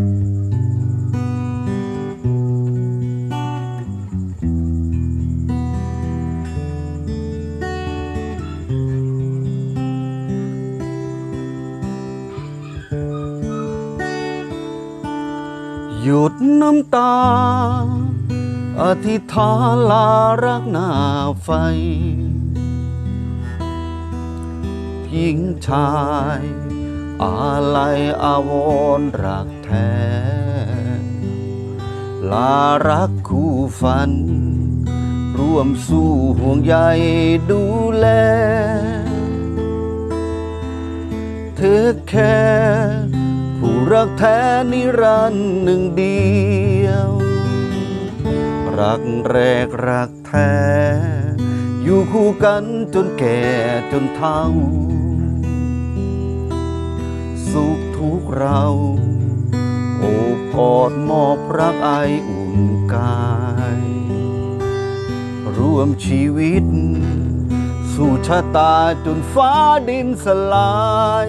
หยุดน้ำตา อธิษฐานลารักหน้าไฟ หญิงชาย อาลัยอาวรรักแท้ ลารักคู่ฝัน ร่วมสู้ห่วงใยดูแล เธอแค่ผู้รักแท้นิรันดร์หนึ่งเดียว รักแรกรักแท้ อยู่คู่กันจนแก่จนเฒ่า สุขทุกเรา โอบกอดมอบรักไออุ่นกาย ร่วมชีวิต สู่ชะตาจนฟ้าดินสลาย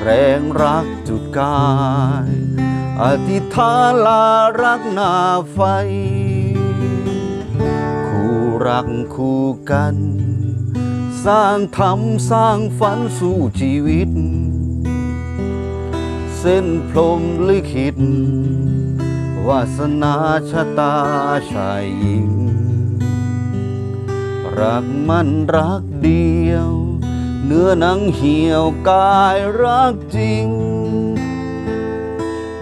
แรงรักจุดกาย อธิษฐานลารักหน้าไฟ คู่รักคู่กัน สร้างธรรมสร้างฝันสู่ชีวิต เส้นพรมลิขิตวาสนาชะตาชายหญิง รักมันรักเดียว เนื้อหนังเหี่ยวกายรักจริง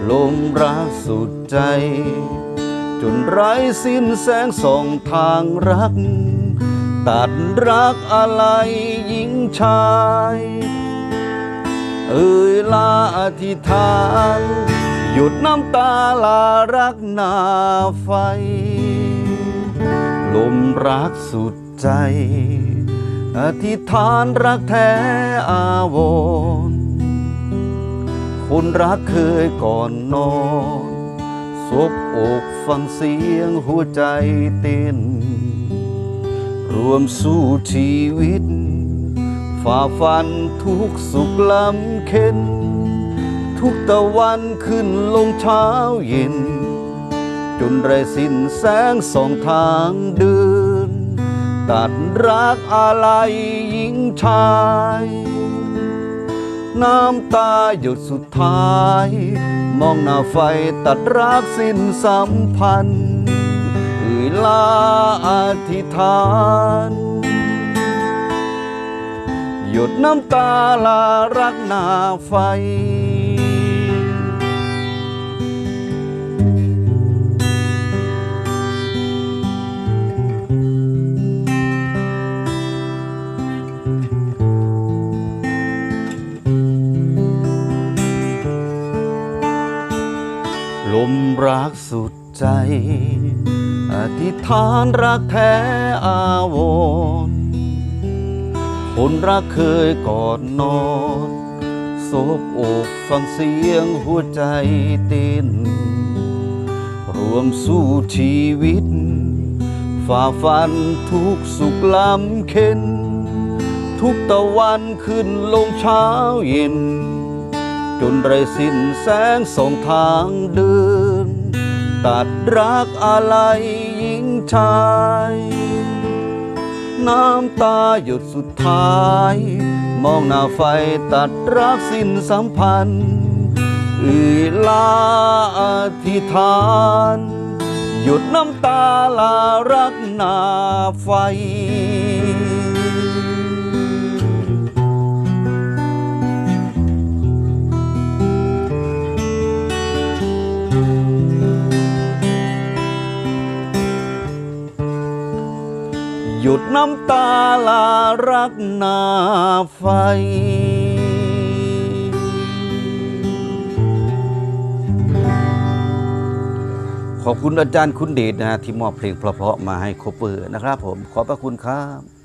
ลมรักสุดใจ จนไร้สิ้นแสงส่องทางรัก ตัดรักอะไรหญิงชาย เอ่ยลาอธิษฐาน หยุดน้ำตาลารักนาไฟ ลมรักสุดใจ อธิษฐานรักแท้อาวรณ์คนรักเคยก่อนนอน สบอกฟังเสียงหัวใจเต้น รวมสู้ชีวิต ฝ่าฟันทุกสุขลำเข็น ทุกตะวันขึ้นลงเช้าเย็น จนไรสิ้นแสงสองทางเดิน ตัดรักอะไรหญิงชายน้ำตาหยดสุดท้าย มองหน้าไฟตัดรักสิ้นสัมพันธ์ ลาอธิษฐาน หยดน้ำตาลารักนาไฟ ลมรักสุดใจ อธิษฐานรักแท้อาวรคนรักเคยกอดนอนโศกอกฟังเสียงหัวใจเต้นรวมสู้ชีวิต ฝ่าฟันทุกสุขลำเข็นทุกตะวันขึ้นลงเช้าเย็น จนไรสิ้นแสงส่องทางเดิน ตัดรักอะไร ชายน้ำตาหยดสุดท้าย มองหน้าไฟตัดรักสิ้นสัมพันธ์อืลาอธิษฐาน หยุดน้ำตาลารักหน้าไฟ ยุดน้ำตาลารักนาไฟ ขอบคุณอาจารย์คุณเดชนะที่มอบเพลงเพราะๆมาให้โคเปอร์นะครับผม ขอบพระคุณครับ